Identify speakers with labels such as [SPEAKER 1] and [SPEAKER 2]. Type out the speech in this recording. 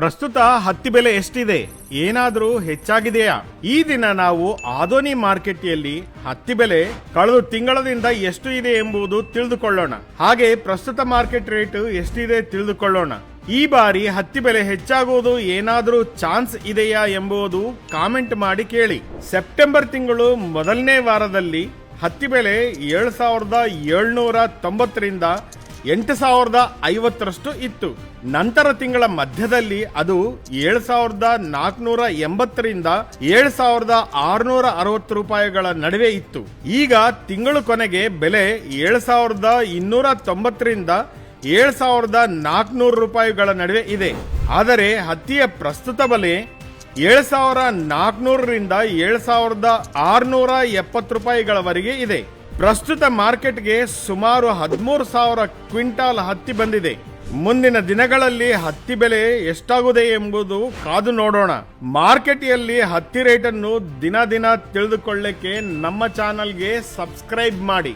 [SPEAKER 1] ಪ್ರಸ್ತುತ ಹತ್ತಿ ಬೆಲೆ ಎಷ್ಟಿದೆ? ಏನಾದರೂ ಹೆಚ್ಚಾಗಿದೆಯಾ? ಈ ದಿನ ನಾವು ಆದೋನಿ ಮಾರ್ಕೆಟ್ನಲ್ಲಿ ಹತ್ತಿ ಬೆಲೆ ಕಳೆದ ತಿಂಗಳದಿಂದ ಎಷ್ಟು ಇದೆ ಎಂಬುದು ತಿಳಿದುಕೊಳ್ಳೋಣ. ಹಾಗೆ ಪ್ರಸ್ತುತ ಮಾರ್ಕೆಟ್ ರೇಟ್ ಎಷ್ಟಿದೆ ತಿಳಿದುಕೊಳ್ಳೋಣ. ಈ ಬಾರಿ ಹತ್ತಿ ಬೆಲೆ ಹೆಚ್ಚಾಗುವುದು ಏನಾದರೂ ಚಾನ್ಸ್ ಇದೆಯಾ ಎಂಬುದು ಕಾಮೆಂಟ್ ಮಾಡಿ ಕೇಳಿ. ಸೆಪ್ಟೆಂಬರ್ ತಿಂಗಳು ಮೊದಲನೇ ವಾರದಲ್ಲಿ ಹತ್ತಿ ಬೆಲೆ ಏಳು ಸಾವಿರದ ಏಳ್ನೂರ ತೊಂಬತ್ತರಿಂದ ಎಂಟು ಸಾವಿರದ ಐವತ್ತರಷ್ಟು ಇತ್ತು. ನಂತರ ತಿಂಗಳ ಮಧ್ಯದಲ್ಲಿ ಅದು ಏಳು ಸಾವಿರದ ನಾಲ್ಕುನೂರ ಎಂಬತ್ತರಿಂದ ಏಳು ಸಾವಿರದ ಆರುನೂರ ಅರವತ್ತು ರೂಪಾಯಿಗಳ ನಡುವೆ ಇತ್ತು. ಈಗ ತಿಂಗಳು ಕೊನೆಗೆ ಬೆಲೆ ಏಳು ಸಾವಿರದ ಇನ್ನೂರ ತೊಂಬತ್ತರಿಂದ ಏಳು ಸಾವಿರದ ನಾಲ್ಕುನೂರು ರೂಪಾಯಿಗಳ ನಡುವೆ ಇದೆ. ಆದರೆ ಹತ್ತಿಯ ಪ್ರಸ್ತುತ ಬೆಲೆ ಏಳು ಸಾವಿರ ನಾಲ್ಕುನೂರರಿಂದ ಏಳು ಸಾವಿರದ ಆರುನೂರ ಎಪ್ಪತ್ತು ರೂಪಾಯಿಗಳವರೆಗೆ ಇದೆ. ಪ್ರಸ್ತುತ ಮಾರ್ಕೆಟ್ಗೆ ಸುಮಾರು ಹದಿಮೂರು ಸಾವಿರ ಕ್ವಿಂಟಾಲ್ ಹತ್ತಿ ಬಂದಿದೆ. ಮುಂದಿನ ದಿನಗಳಲ್ಲಿ ಹತ್ತಿ ಬೆಲೆ ಎಷ್ಟಾಗುತ್ತದೆ ಎಂಬುದು ಕಾದು ನೋಡೋಣ. ಮಾರ್ಕೆಟ್ನಲ್ಲಿ ಹತ್ತಿ ರೇಟನ್ನು ದಿನ ದಿನ ತಿಳಿದುಕೊಳ್ಳಕ್ಕೆ ನಮ್ಮ ಚಾನಲ್ಗೆ ಸಬ್ಸ್ಕ್ರೈಬ್ ಮಾಡಿ.